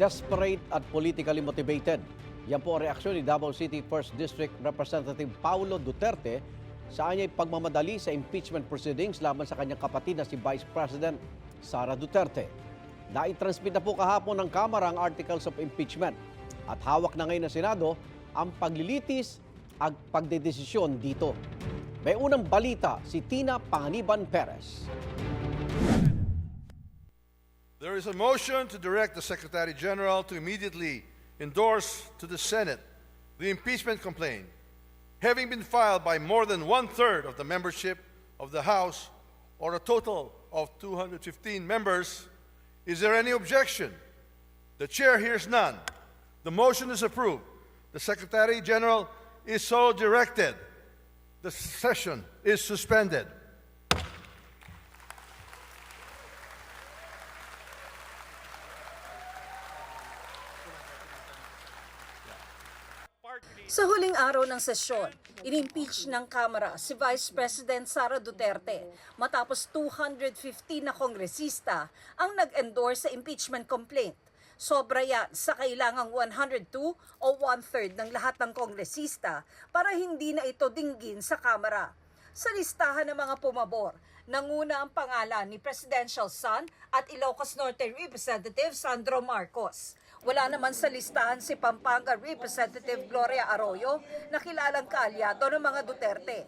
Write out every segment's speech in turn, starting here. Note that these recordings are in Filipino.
desperate at politically motivated. Yan po ang reaksyon ni Davao City 1st District Representative Paulo Duterte sa kanya'y pagmamadali sa impeachment proceedings laban sa kanyang kapatid na si Vice President Sara Duterte. Naitransmit na po kahapon ng Kamara ang articles of impeachment at hawak na ngayon ng Senado ang paglilitis at pagdedesisyon dito. May unang balita si Tina Panganiban Perez. There is a motion to direct the Secretary General to immediately endorse to the Senate the impeachment complaint, having been filed by more than one third of the membership of the House, or a total of 215 members. Is there any objection? The chair hears none. The motion is approved. The Secretary General is so directed. The session is suspended. Sa huling araw ng sesyon, inimpeach ng Kamara si Vice President Sara Duterte matapos 215 na kongresista ang nag-endorse sa impeachment complaint. Sobra yan sa kailangang 102 o one-third ng lahat ng kongresista para hindi na ito dinggin sa Kamara. Sa listahan ng mga pumabor, nanguna ang pangalan ni Presidential son at Ilocos Norte Representative Sandro Marcos. Wala naman sa listahan si Pampanga Representative Gloria Arroyo na kilalang kaalyado ng mga Duterte.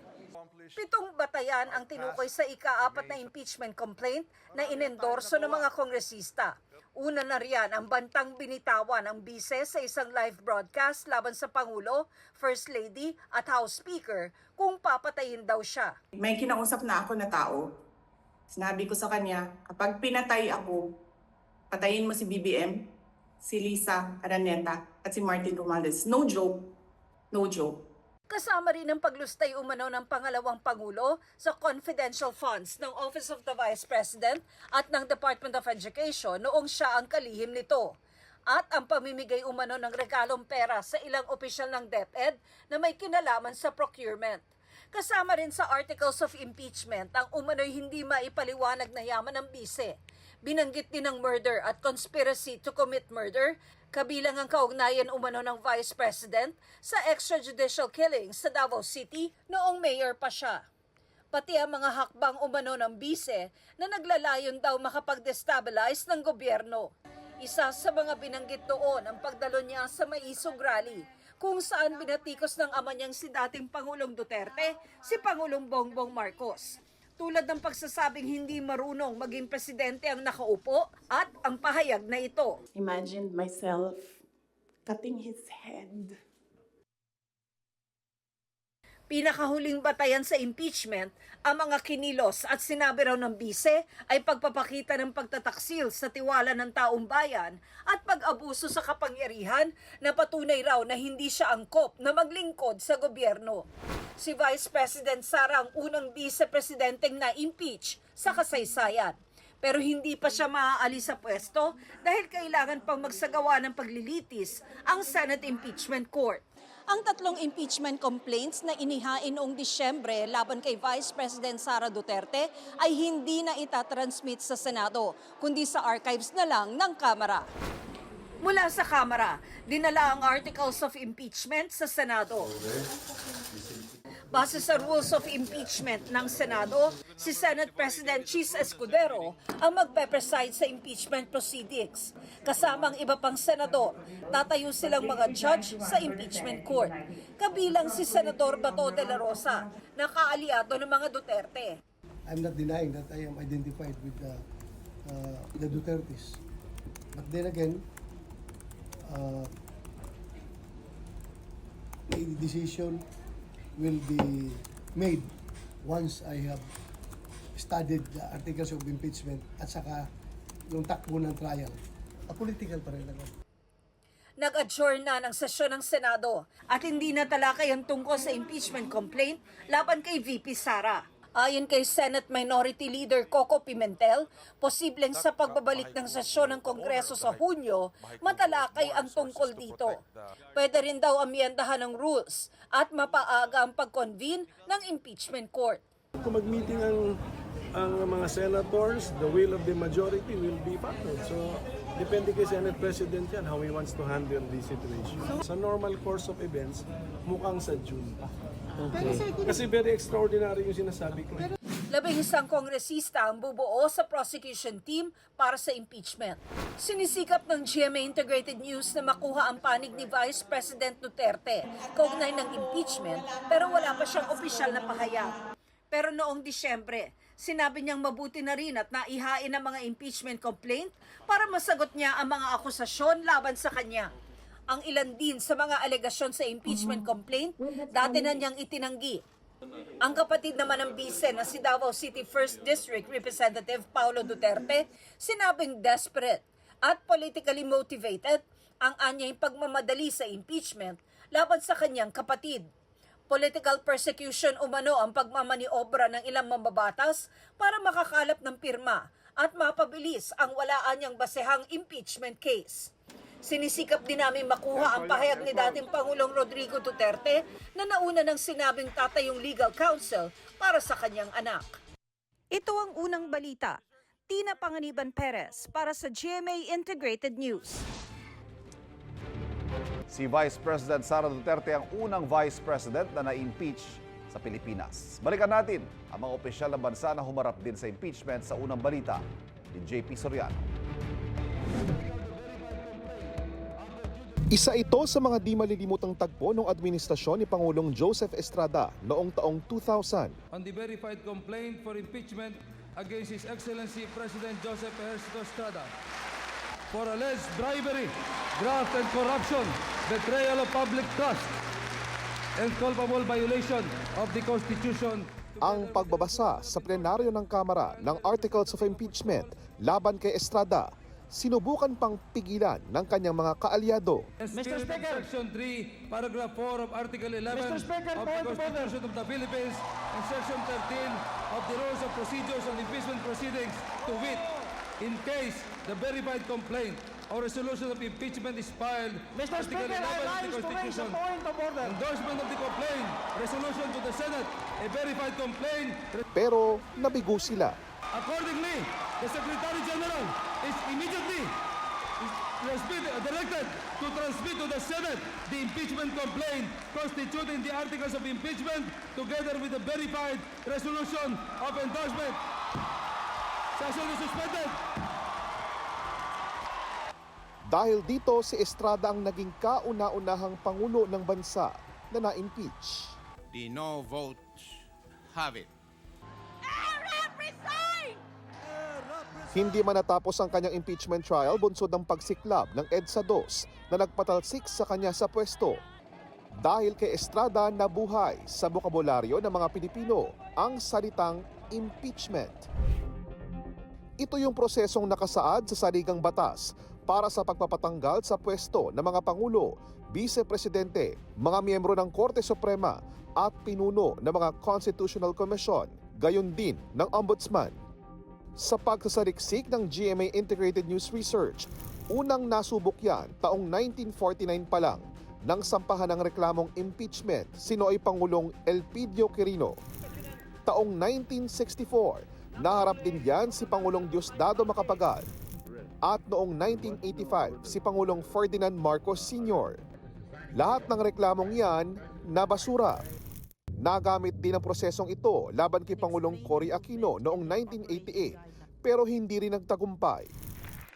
Pitong batayan ang tinukoy sa ika-apat na impeachment complaint na inendorso ng mga kongresista. Una na riyan ang bantang binitawan ng bise sa isang live broadcast laban sa Pangulo, First Lady at House Speaker kung papatayin daw siya. May kinausap na ako na tao. Sinabi ko sa kanya, kapag pinatay ako, patayin mo si BBM, si Lisa Araneta, at si Martin Romales. No joke. No joke. Kasama rin ang paglustay umano ng pangalawang Pangulo sa confidential funds ng Office of the Vice President at ng Department of Education noong siya ang kalihim nito. At ang pamimigay umano ng regalong pera sa ilang opisyal ng DepEd na may kinalaman sa procurement. Kasama rin sa articles of impeachment ang umano'y hindi maipaliwanag na yaman ng bise. Binanggit din ang murder at conspiracy to commit murder, kabilang ang kaugnayan umano ng Vice President sa extrajudicial killings sa Davao City noong mayor pa siya. Pati ang mga hakbang umano ng bise na naglalayon daw makapag-destabilize ng gobyerno. Isa sa mga binanggit doon ang pagdalo niya sa Maisog Rally, kung saan binatikos ng ama niyang si dating Pangulong Duterte, si Pangulong Bongbong Marcos. Tulad ng pagsasabing hindi marunong maging presidente ang nakaupo at ang pahayag na ito. imagined myself cutting his head. Pinakahuling batayan sa impeachment, ang mga kinilos at sinabi raw ng bise ay pagpapakita ng pagtataksil sa tiwala ng taong bayan at pag-abuso sa kapangyarihan na patunay raw na hindi siya angkop na maglingkod sa gobyerno. Si Vice President Sara ang unang vice-presidenteng na-impeach sa kasaysayan. Pero hindi pa siya maaalis sa pwesto dahil kailangan pang magsagawa ng paglilitis ang Senate Impeachment Court. Ang tatlong impeachment complaints na inihain noong Disyembre laban kay Vice President Sara Duterte ay hindi na itatransmit sa Senado, kundi sa archives na lang ng Kamara. Mula sa Kamara, dinala ang articles of impeachment sa Senado. Base sa rules of impeachment ng Senado, si Senate President Chis Escudero ang magpe-preside sa impeachment proceedings. Kasama ang iba pang senador, tatayo silang mga judge sa impeachment court. Kabilang si Senador Bato de la Rosa, na kaaliado ng mga Duterte. I'm not denying that I am identified with the, uh, the Dutertes. But then again, uh, a decision will be made once I have studied the articles of impeachment at saka yung takbo ng trial. A political pa rin. Nag-adjourn na ng sesyon ng Senado at hindi na talakay ang tungkol sa impeachment complaint laban kay VP Sara. Ayon kay Senate Minority Leader Coco Pimentel, posibleng sa pagbabalik ng sesyon ng Kongreso sa Hunyo, matalakay ang tungkol dito. Pwede rin daw amyendahan ng rules at mapaaga ang pag-convene ng impeachment court. Kung mag-meeting ang ang mga senators, the will of the majority will be followed. So, Depende kay Senate President yan, how he wants to handle the situation. Sa normal course of events, mukhang sa June pa. Kasi very extraordinary yung sinasabi ko. Labing isang kongresista ang bubuo sa prosecution team para sa impeachment. Sinisikap ng GMA Integrated News na makuha ang panig ni Vice President Duterte kaugnay ng impeachment pero wala pa siyang opisyal na pahayag. Pero noong Disyembre, sinabi niyang mabuti na rin at naihain ang mga impeachment complaint para masagot niya ang mga akusasyon laban sa kanya. Ang ilan din sa mga alegasyon sa impeachment complaint, dati na niyang itinanggi ang kapatid naman ng bise na si Davao City 1st District Representative Paulo Duterte, sinabing desperate at politically motivated ang anyay pagmamadali sa impeachment laban sa kanyang kapatid. Political persecution umano ang pagmamaniobra ng ilang mambabatas para makakalap ng pirma at mapabilis ang walaan niyang basehang impeachment case. Sinisikap din namin makuha ang pahayag ni dating Pangulong Rodrigo Duterte na nauna ng sinabing tatayong legal counsel para sa kanyang anak. Ito ang unang balita. Tina Panganiban Perez para sa GMA Integrated News. Si Vice President Sara Duterte ang unang Vice President na na-impeach sa Pilipinas. Balikan natin ang mga opisyal ng bansa na humarap din sa impeachment sa unang balita ni JP Soriano. Isa ito sa mga di malilimutang tagpo ng administrasyon ni Pangulong Joseph Estrada noong taong 2000. on the verified complaint for impeachment against His Excellency President Joseph Ejercito Estrada for alleged bribery, graft and corruption, betrayal of public trust, and culpable violation of the Constitution. Ang pagbabasa sa plenaryo ng Kamara ng Articles of Impeachment laban kay Estrada, sinubukan pang pigilan ng kanyang mga kaalyado. Mr. Speaker, Section 3, Paragraph 4 of Article 11 of the Constitution of the Philippines and Section 13 of the Rules of Procedures on Impeachment Proceedings to wit, in case the verified complaint or resolution of impeachment is filed, Article 11 of the Constitution, endorsement of the complaint, resolution to the Senate, a verified complaint, Pero nabigo sila. Accordingly, the Secretary General is immediately directed to transmit to the Senate the impeachment complaint constituting the articles of impeachment together with the verified resolution of endorsement. Session is suspended. Dahil dito si Estrada ang naging kauna-unahang pangulo ng bansa na na-impeach. The no votes have it. Hindi man natapos ang kanyang impeachment trial bunsod ng pagsiklab ng EDSA 2 na nagpatalsik sa kanya sa pwesto. Dahil kay Estrada nabuhay sa bokabularyo ng mga Pilipino ang salitang impeachment. Ito yung prosesong nakasaad sa saligang batas para sa pagpapatanggal sa pwesto ng mga Pangulo, Vice-Presidente, mga miyembro ng Korte Suprema at pinuno ng mga Constitutional Commission, gayon din ng Ombudsman. Sa pagsasaliksik ng GMA Integrated News Research, unang nasubok yan taong 1949 pa lang nang sampahan ng reklamong impeachment si Noy Pangulong Elpidio Quirino. Taong 1964, naharap din yan si Pangulong Diosdado Macapagal. At noong 1985, si Pangulong Ferdinand Marcos Sr. Lahat ng reklamong yan, nabasura. Nagamit din ang prosesong ito laban kay Pangulong Cory Aquino noong 1988 pero hindi rin nagtagumpay.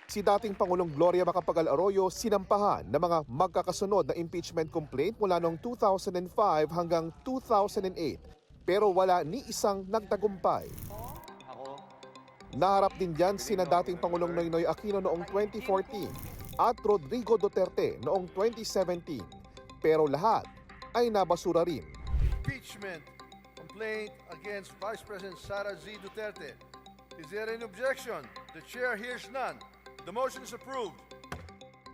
Si dating Pangulong Gloria Macapagal Arroyo sinampahan ng mga magkakasunod na impeachment complaint mula noong 2005 hanggang 2008 pero wala ni isang nagtagumpay. Naharap din dyan sina dating Pangulong Noynoy Aquino noong 2014 at Rodrigo Duterte noong 2017 pero lahat ay nabasura rin. Impeachment complaint against Vice President Sara Z. Duterte. Is there any objection? The chair hears none. The motion is approved.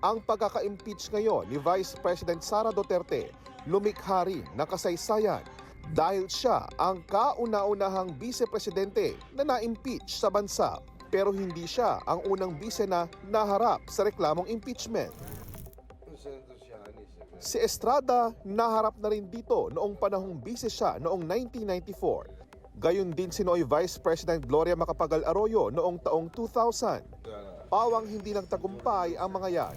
Ang pagkaka-impeach ngayon ni Vice President Sara Duterte lumikha rin ng kasaysayan dahil siya ang kauna-unahang vice-presidente na na-impeach sa bansa pero hindi siya ang unang vice na naharap sa reklamong impeachment. Si Estrada naharap na rin dito noong panahong vice siya noong 1994. Gayon din si Noy Vice President Gloria Macapagal Arroyo noong taong 2000. pawang hindi nagtagumpay ang mga yan.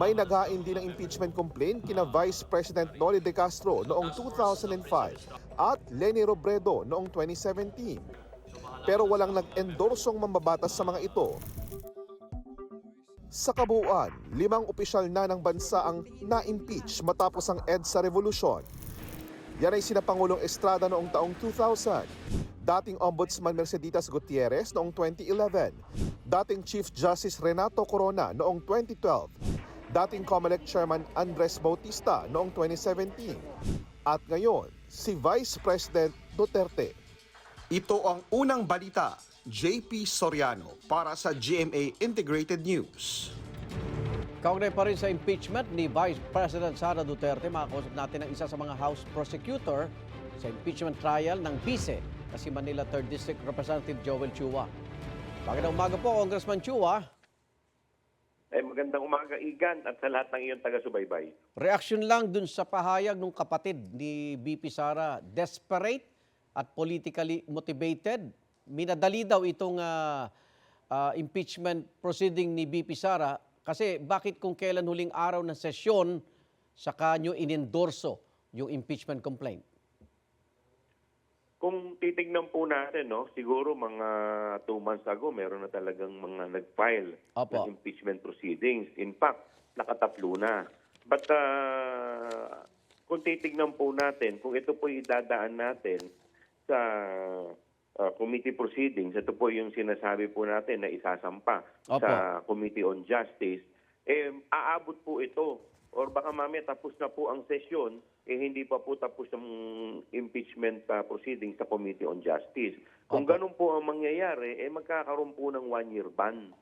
May naghain din ng impeachment complaint kina Vice President Noli De Castro noong 2005 at Leni Robredo noong 2017. Pero walang nag-endorsong mambabatas sa mga ito. Sa kabuuan, limang opisyal na ng bansa ang na-impeach matapos ang EDSA Revolution. Yan ay sina Pangulong Estrada noong taong 2000, dating Ombudsman Merceditas Gutierrez noong 2011, dating Chief Justice Renato Corona noong 2012, dating COMELEC Chairman Andres Bautista noong 2017, at ngayon si Vice President Duterte. Ito ang unang balita, JP Soriano para sa GMA Integrated News. Kaugnay pa rin sa impeachment ni Vice President Sara Duterte, makakausap natin ang isa sa mga House Prosecutor sa impeachment trial ng Vice na si Manila 3rd District Representative Joel Chua. Magandang umaga po, Congressman Chua. Eh, magandang umaga, Igan, at sa lahat ng iyong taga-subaybay. Reaksyon lang dun sa pahayag ng kapatid ni BP Sara, desperate at politically motivated. Minadali daw itong ah, ah, impeachment proceeding ni BP Sara kasi bakit kung kailan huling araw ng sesyon saka nyo inendorso yung impeachment complaint? Kung titignan po natin, no, siguro mga two months ago, meron na talagang mga nag-file Opo. ng impeachment proceedings. In fact, nakatatlo na. But uh, kung titignan po natin, kung ito po idadaan natin sa uh, committee proceedings, ito po yung sinasabi po natin na isasampa Opo. sa Committee on Justice, eh, aabot po ito or baka mamaya tapos na po ang sesyon, eh hindi pa po tapos ang impeachment uh, proceedings sa Committee on Justice. Kung Opo. ganun po ang mangyayari, eh magkakaroon po ng one-year ban.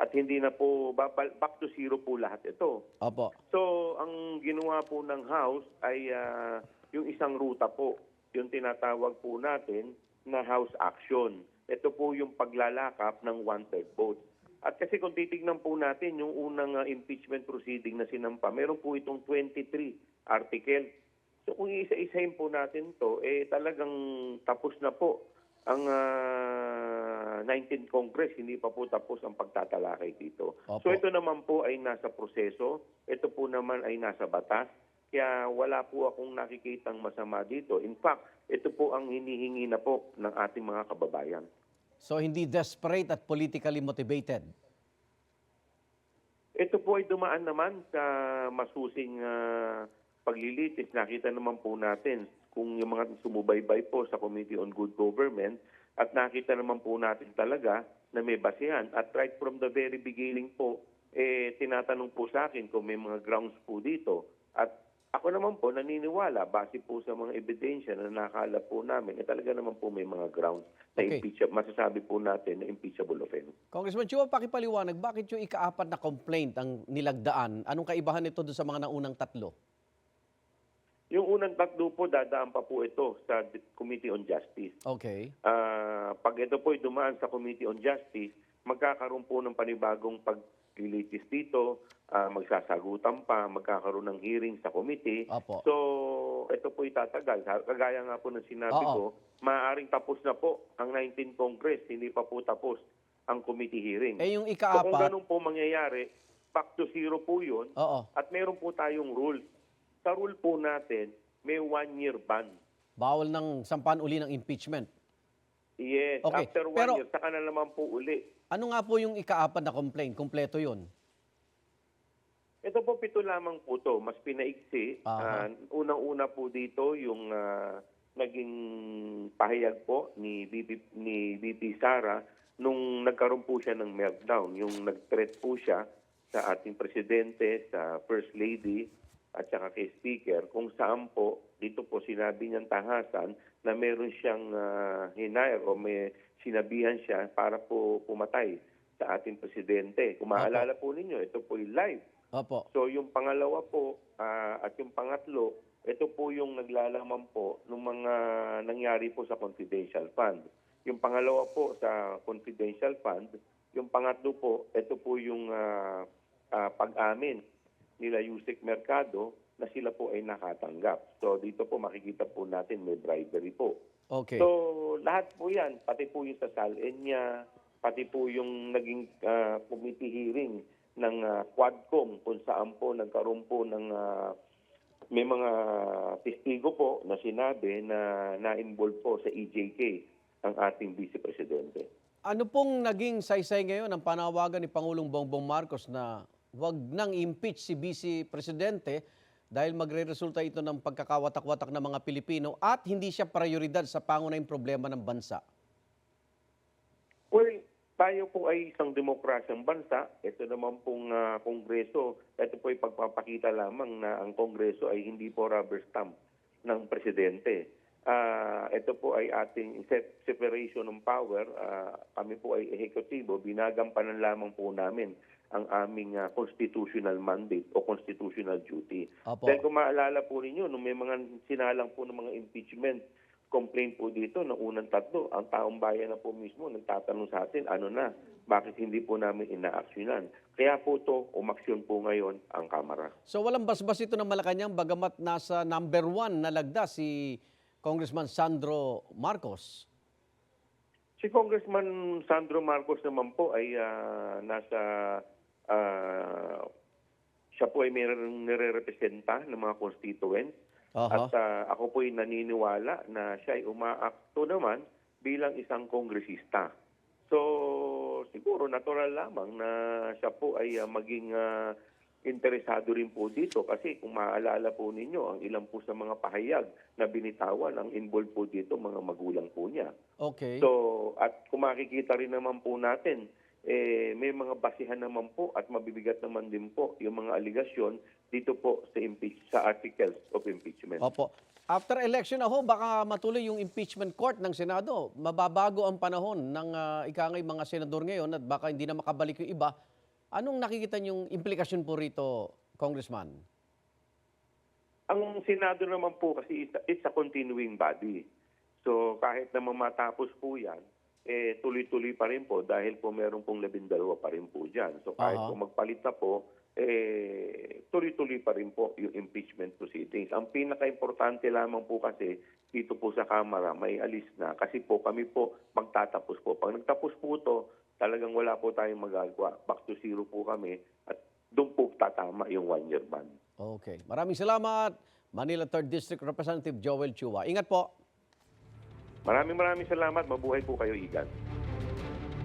At hindi na po, back to zero po lahat ito. Opo. So, ang ginawa po ng House ay ah, yung isang ruta po, yung tinatawag po natin na House Action. Ito po yung paglalakap ng one-third vote. At kasi kung titignan po natin yung unang ah, impeachment proceeding na sinampa, meron po itong 23 article. So kung isa-isahin po natin to, eh talagang tapos na po ang ah, 19th Congress, hindi pa po tapos ang pagtatalakay dito. Opo. So ito naman po ay nasa proseso, ito po naman ay nasa batas, kaya wala po akong nakikitang masama dito. In fact, ito po ang hinihingi na po ng ating mga kababayan. So hindi desperate at politically motivated. Ito po ay dumaan naman sa masusing ah, paglilitis. Nakita naman po natin kung yung mga sumubaybay po sa Committee on Good Government at nakita naman po natin talaga na may basihan. At right from the very beginning po, eh, tinatanong po sa akin kung may mga grounds po dito. At ako naman po naniniwala, base po sa mga ebidensya na nakala po namin, eh talaga naman po may mga grounds na Okay. impeachable, masasabi po natin na impeachable offense. Congressman Chua, pakipaliwanag, bakit yung ikaapat na complaint ang nilagdaan? Anong kaibahan nito doon sa mga naunang tatlo? Yung unang tatlo po, dadaan pa po ito sa Committee on Justice. Okay. Ah, pag ito po ay dumaan sa Committee on Justice, magkakaroon po ng panibagong paglilitis dito, ah, magsasagutan pa, magkakaroon ng hearing sa committee. Opo. So, ito po itatagal. Kagaya nga po ng sinabi Oo. ko, maaaring tapos na po ang 19 Congress, hindi pa po tapos ang committee hearing. Eh yung so, kung ikaapat, ganun po mangyayari, back to zero po yun, oo, at meron po tayong rules. Sa rule po natin, may one-year ban. bawal ng sampan uli ng impeachment. Yes, Okay, after one pero- year, saka na naman po uli. Ano nga po yung ikaapat na complaint? Kompleto yun. Ito po, pito lamang po to. Mas pinaiksi. Aha. Ah, Unang-una po dito, yung ah, naging pahayag po ni BP, ni BP Sara nung nagkaroon po siya ng meltdown. Yung nag-threat po siya sa ating presidente, sa First Lady, at saka kay Speaker, kung saan po, dito po sinabi niyang tahasan na meron siyang uh, hinire o may sinabihan siya para po pumatay sa ating presidente. Kung maalala po ninyo, ito po yung live Opo. So yung pangalawa po ah, at yung pangatlo, ito po yung naglalaman po ng mga nangyari po sa confidential fund. Yung pangalawa po sa confidential fund, yung pangatlo po, ito po yung ah, ah, pag-amin nila Yusek Mercado na sila po ay nakatanggap. So dito po makikita po natin may bribery po. Okay. So lahat po yan, pati po yung sa SALN niya, pati po yung naging ah, committee hearing ng ah, Quadcom kung saan po nagkaroon po ng ah, may mga testigo po na sinabi na na-involve po sa EJK ang ating Vice Presidente. Ano pong naging saysay ngayon ang panawagan ni Pangulong Bongbong Marcos na wag nang impeach si Vice Presidente dahil magre-resulta ito ng pagkakawatak-watak ng mga Pilipino at hindi siya prioridad sa pangunahing problema ng bansa? Well, tayo po ay isang demokrasyang bansa. Ito naman pong ah, kongreso, ito po ay pagpapakita lamang na ang kongreso ay hindi po rubber stamp ng presidente. Ah, ito po ay ating se- separation ng power. Ah, kami po ay ehekutibo. Binagampanan lamang po namin ang aming ah, constitutional mandate o constitutional duty. Opo. Dahil kung maalala po ninyo, nung may mga sinalang po ng mga impeachment complaint po dito ng unang tatlo, ang taong bayan na po mismo nagtatanong sa atin, ano na, bakit hindi po namin inaaksyonan? Kaya po to umaksyon po ngayon ang Kamara. So walang basbas ito ng Malacanang bagamat nasa number one na lagda si Congressman Sandro Marcos. Si Congressman Sandro Marcos naman po ay ah, nasa, ah, siya po ay mayroong nire-representa ng mga constituents. Aha. At ah, ako po ay naniniwala na siya ay umaakto naman bilang isang kongresista. So, siguro natural lamang na siya po ay ah, maging ah, interesado rin po dito kasi kung maaalala po ninyo, ang ilang po sa mga pahayag na binitawan, ang involved po dito mga magulang po niya. Okay. So, at kung makikita rin naman po natin, eh, may mga basihan naman po at mabibigat naman din po yung mga aligasyon dito po sa impeach sa articles of impeachment. Opo. After election na ho, baka matuloy yung impeachment court ng Senado. Mababago ang panahon ng uh, ikangay mga senador ngayon at baka hindi na makabalik yung iba. Anong nakikita niyong implikasyon po rito, Congressman? Ang Senado naman po kasi it's a, continuing body. So kahit naman matapos po yan, eh tuloy-tuloy pa rin po dahil po meron pong labindalawa pa rin po dyan. So kahit Aha. po magpalit na po, eh tuloy-tuloy pa rin po yung impeachment proceedings. Ang pinaka-importante lamang po kasi dito po sa Kamara may alis na kasi po kami po magtatapos po. Pag nagtapos po to, talagang wala po tayong magagawa. Back to zero po kami at doon po tatama yung one-year ban. Okay. Maraming salamat, Manila 3rd District Representative Joel Chua. Ingat po. Maraming maraming salamat. Mabuhay po kayo, Igan.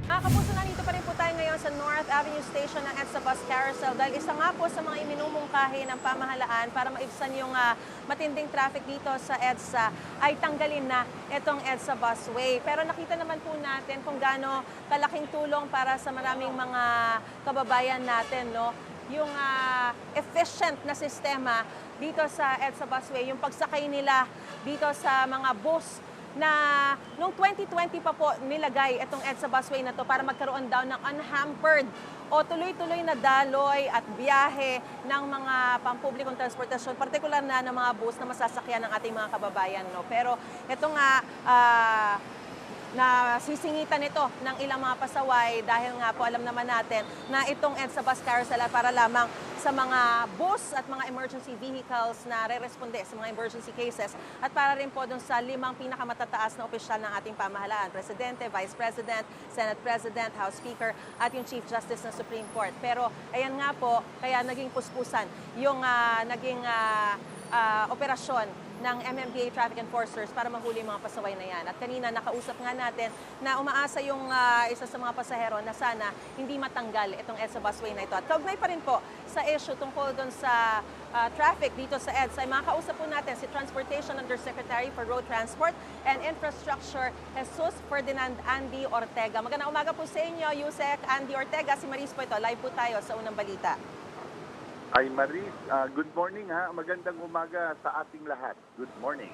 Mga kapuso, nandito pa rin po tayo ngayon sa North Avenue Station ng EDSA Bus Carousel dahil isa nga po sa mga iminumungkahi ng pamahalaan para maibsan yung ah, matinding traffic dito sa EDSA ay tanggalin na itong EDSA Busway. Pero nakita naman po natin kung gaano kalaking tulong para sa maraming mga kababayan natin, no? Yung ah, efficient na sistema dito sa EDSA Busway, yung pagsakay nila dito sa mga bus na noong 2020 pa po nilagay itong EDSA busway na to para magkaroon daw ng unhampered o tuloy-tuloy na daloy at biyahe ng mga pampublikong transportasyon, partikular na ng mga bus na masasakyan ng ating mga kababayan. No? Pero ito nga, ah, na sisingitan ito ng ilang mga pasaway dahil nga po alam naman natin na itong EDSA bus carousel para lamang sa mga bus at mga emergency vehicles na re-responde sa mga emergency cases at para rin po dun sa limang pinakamatataas na opisyal ng ating pamahalaan, Presidente, Vice President, Senate President, House Speaker at yung Chief Justice ng Supreme Court. Pero ayan nga po, kaya naging puspusan yung ah, naging ah, ah, operasyon ng MMDA traffic enforcers para mahuli mga pasaway na yan. At kanina nakausap nga natin na umaasa yung ah, isa sa mga pasahero na sana hindi matanggal itong EDSA busway na ito. At kaugnay pa rin po sa issue tungkol doon sa ah, traffic dito sa EDSA, ay makakausap po natin si Transportation Undersecretary for Road Transport and Infrastructure, Jesus Ferdinand Andy Ortega. Magandang umaga po sa inyo, Yusek Andy Ortega. Si Maris po ito. Live po tayo sa unang balita. Ay Maris, ah, good morning ha. Magandang umaga sa ating lahat. Good morning.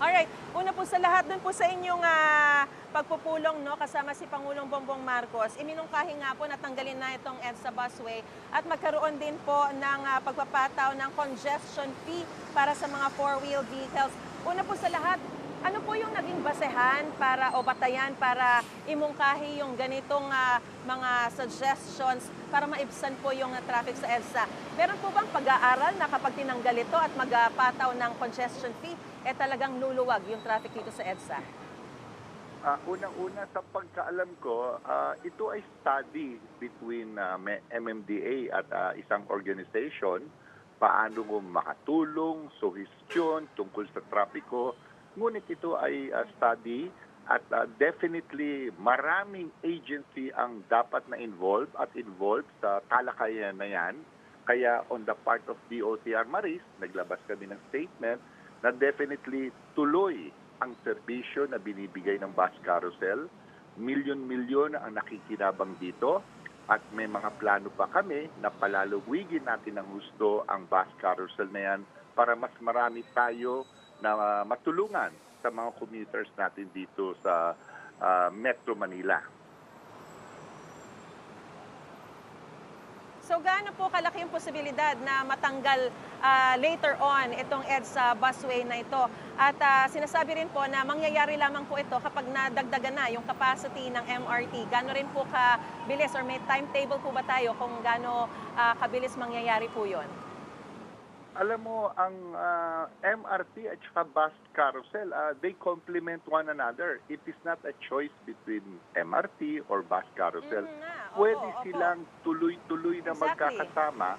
Alright, una po sa lahat, dun po sa inyong ah, pagpupulong no, kasama si Pangulong Bongbong Marcos, iminungkahi nga po na tanggalin na itong EDSA busway at magkaroon din po ng ah, pagpapataw ng congestion fee para sa mga four-wheel vehicles. Una po sa lahat, ano po yung naging basehan para o batayan para imungkahi yung ganitong ah, mga suggestions para maibsan po yung ah, traffic sa EDSA? Meron po bang pag-aaral na kapag tinanggal ito at magpataw ng congestion fee, eh talagang luluwag yung traffic dito sa EDSA? Ah, unang-una sa pagkaalam ko, ah, ito ay study between me- MMDA at ah, isang organization paano mo makatulong, suhestyon tungkol sa trapiko. Ngunit ito ay ah, study at ah, definitely maraming agency ang dapat na involved at involved sa talakayan na yan. Kaya on the part of DOTR Maris, naglabas kami ng statement na definitely tuloy ang serbisyo na binibigay ng bus carousel. Milyon-milyon ang nakikinabang dito at may mga plano pa kami na palalawigin natin ng gusto ang bus carousel na yan para mas marami tayo na ah, matulungan sa mga commuters natin dito sa ah, Metro Manila. So gaano po kalaki yung posibilidad na matanggal ah, later on itong EDSA busway na ito? At ah, sinasabi rin po na mangyayari lamang po ito kapag nadagdagan na yung capacity ng MRT. Gaano rin po kabilis or may timetable po ba tayo kung gaano ah, kabilis mangyayari po yon? Alam mo, ang ah, MRT at saka bus carousel, ah, they complement one another. It is not a choice between MRT or bus carousel. Mm, nga. Pwede Opo, opo. silang tuloy-tuloy na Exactly. magkakasama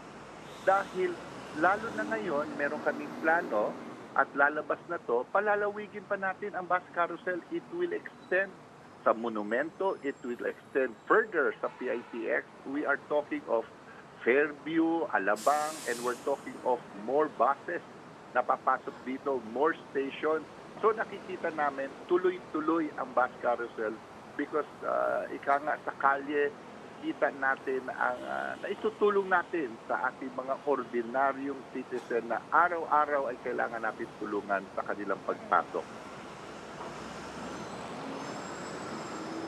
dahil lalo na ngayon, meron kaming plano at lalabas na to, palalawigin pa natin ang bus carousel. It will extend sa monumento, it will extend further sa PITX. We are talking of Fairview, Alabang, and we're talking of more buses na papasok dito, more stations. So nakikita namin tuloy-tuloy ang bus carousel because uh, ika nga sa kalye, kita natin ang uh, naitutulong natin sa ating mga ordinaryong citizen na araw-araw ay kailangan natin tulungan sa kanilang pagpasok.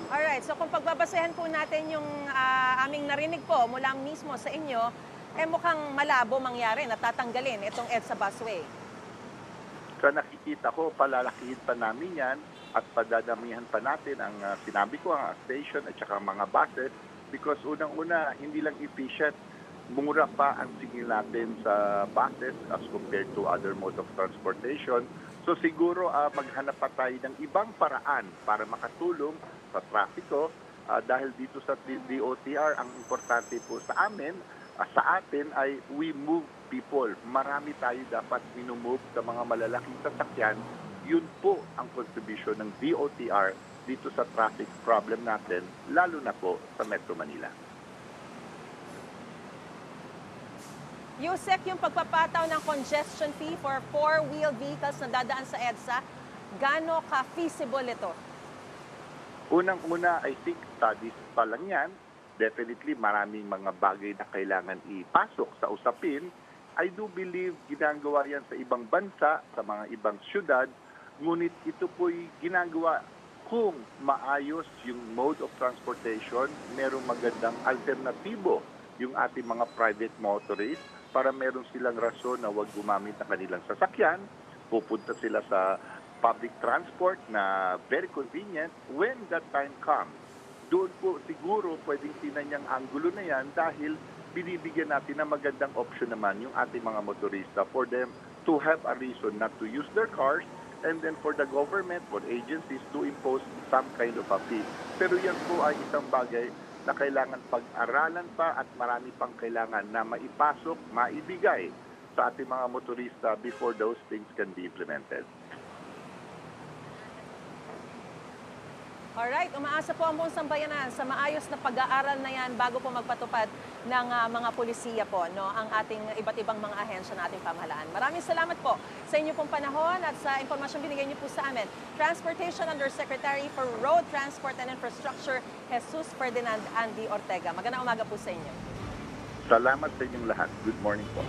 Alright, so kung pagbabasehan po natin yung ah, aming narinig po mula mismo sa inyo, eh mukhang malabo mangyari na tatanggalin itong EDSA busway. Sa nakikita ko, palalakihin pa namin yan at padadamihan pa natin ang uh, sinabi ko, ang station at saka mga buses because unang-una, hindi lang efficient, mura pa ang singil natin sa buses as compared to other modes of transportation. So siguro uh, maghanap pa tayo ng ibang paraan para makatulong sa trafiko uh, dahil dito sa DOTR, ang importante po sa amin, uh, sa atin ay we move people. Marami tayo dapat minumove sa mga malalaking sasakyan. Yun po ang contribution ng DOTR dito sa traffic problem natin, lalo na po sa Metro Manila. Yusek, yung pagpapataw ng congestion fee for four-wheel vehicles na dadaan sa EDSA, gaano ka-feasible ito? Unang-una, I think studies pa lang yan. Definitely maraming mga bagay na kailangan ipasok sa usapin. I do believe ginagawa yan sa ibang bansa, sa mga ibang syudad. Ngunit ito po'y ginagawa kung maayos yung mode of transportation, merong magandang alternatibo yung ating mga private motorists para meron silang rason na wag gumamit ng kanilang sasakyan, pupunta sila sa public transport na very convenient when that time comes. Doon po siguro pwedeng tinan niyang angulo na yan dahil binibigyan natin ng magandang option naman yung ating mga motorista for them to have a reason not to use their cars and then for the government or agencies to impose some kind of a fee. Pero yan po ay isang bagay na kailangan pag-aralan pa at marami pang kailangan na maipasok, maibigay sa ating mga motorista before those things can be implemented. Alright, umaasa po ang buong sambayanan sa maayos na pag-aaral na yan bago po magpatupad ng ah, mga polisiya po, no, ang ating iba't ibang mga ahensya na ating pamahalaan. Maraming salamat po sa inyo pong panahon at sa impormasyong binigay niyo po sa amin. Transportation Undersecretary for Road Transport and Infrastructure, Jesus Ferdinand Andy Ortega. Magandang umaga po sa inyo. Salamat sa inyong lahat. Good morning po.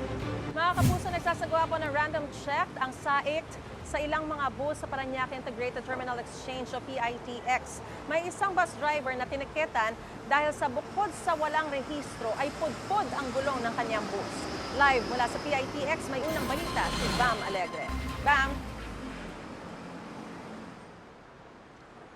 Mga kapuso, nagsasagawa po ng random check ang SAIC sa ilang mga bus sa Paranaque Integrated Terminal Exchange o PITX. May isang bus driver na tiniketan dahil sa bukod sa walang rehistro ay pudpod ang gulong ng kanyang bus. Live mula sa PITX, may unang balita si Bam Alegre. Bam!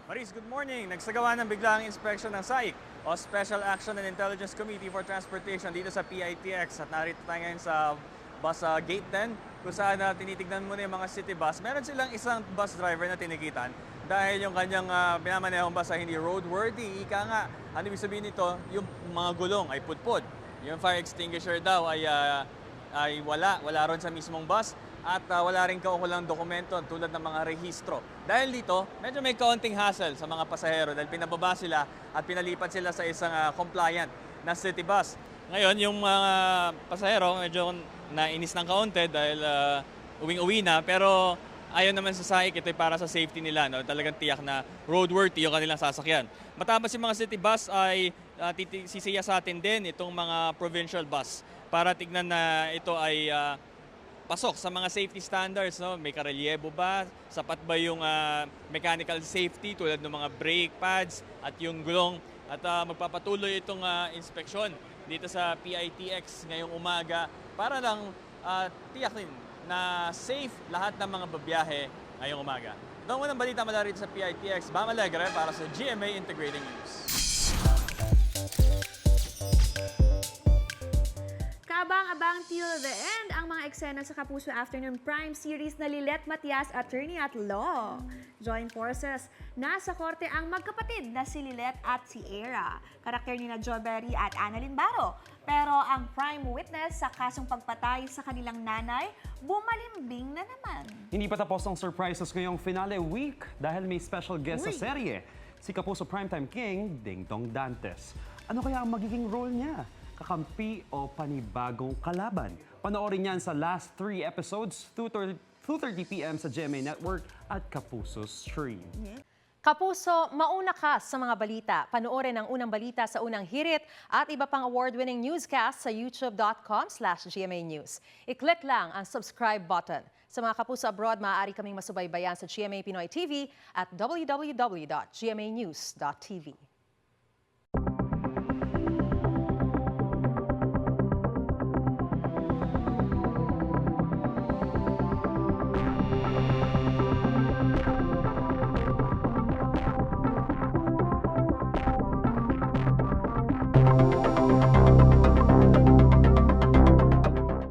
Maris, good morning. Nagsagawa ng biglaang inspeksyon ng SAIC o Special Action and Intelligence Committee for Transportation dito sa PITX at narito tayo ngayon sa bus uh, gate 10 kung saan uh, tinitignan muna yung mga city bus. Meron silang isang bus driver na tinikitan dahil yung kanyang uh, pinamanehong bus ay hindi roadworthy. Ika nga, ano ibig sabihin nito? Yung mga gulong ay putpud. Yung fire extinguisher daw ay, ah, ay wala, wala ron sa mismong bus at ah, wala rin kaukulang dokumento tulad ng mga rehistro. Dahil dito, medyo may kaunting hassle sa mga pasahero dahil pinababa sila at pinalipat sila sa isang ah, compliant na city bus. Ngayon, yung mga pasahero medyo nainis ng kaunti dahil ah, uwing-uwi na pero ayon naman sa SAIC, ito ay para sa safety nila. No? Talagang tiyak na roadworthy yung kanilang sasakyan. Matapos yung mga city bus ay uh, sisiya sa atin din itong mga provincial bus para tignan na ito ay ah, pasok sa mga safety standards. No? May karelyebo ba? Sapat ba yung ah, mechanical safety tulad ng mga brake pads at yung gulong? At ah, magpapatuloy itong ah, inspeksyon dito sa PITX ngayong umaga para lang ah, tiyakin na safe lahat ng mga babiyahe ngayong umaga. Ito ang unang balita mula rito sa PITX. Bam Alegre para sa GMA Integrating News. Till the end ang mga eksena sa Kapuso Afternoon Prime series na Lilet Matias, Attorney at Law. Join forces. Nasa korte ang magkapatid na si Lilet at si Era. Karakter ni na Joe Berry at Annalyn Baro. Pero ang prime witness sa kasong pagpatay sa kanilang nanay, bumalimbing na naman. Hindi pa tapos ang surprises ngayong finale week dahil may special guest Uy. sa serye, si Kapuso Primetime King, Ding Dong Dantes. Ano kaya ang magiging role niya? Kakampi o panibagong kalaban? Panoorin niyan sa last three episodes, 2.30 2.30pm sa GMA Network at Kapuso Stream. Kapuso, mauna ka sa mga balita. Panoorin ang unang balita sa unang hirit at iba pang award-winning newscast sa youtube.com slash GMA News. I-click lang ang subscribe button. Sa mga kapuso abroad, maaari kaming masubaybayan sa GMA Pinoy TV at www.gmanews.tv.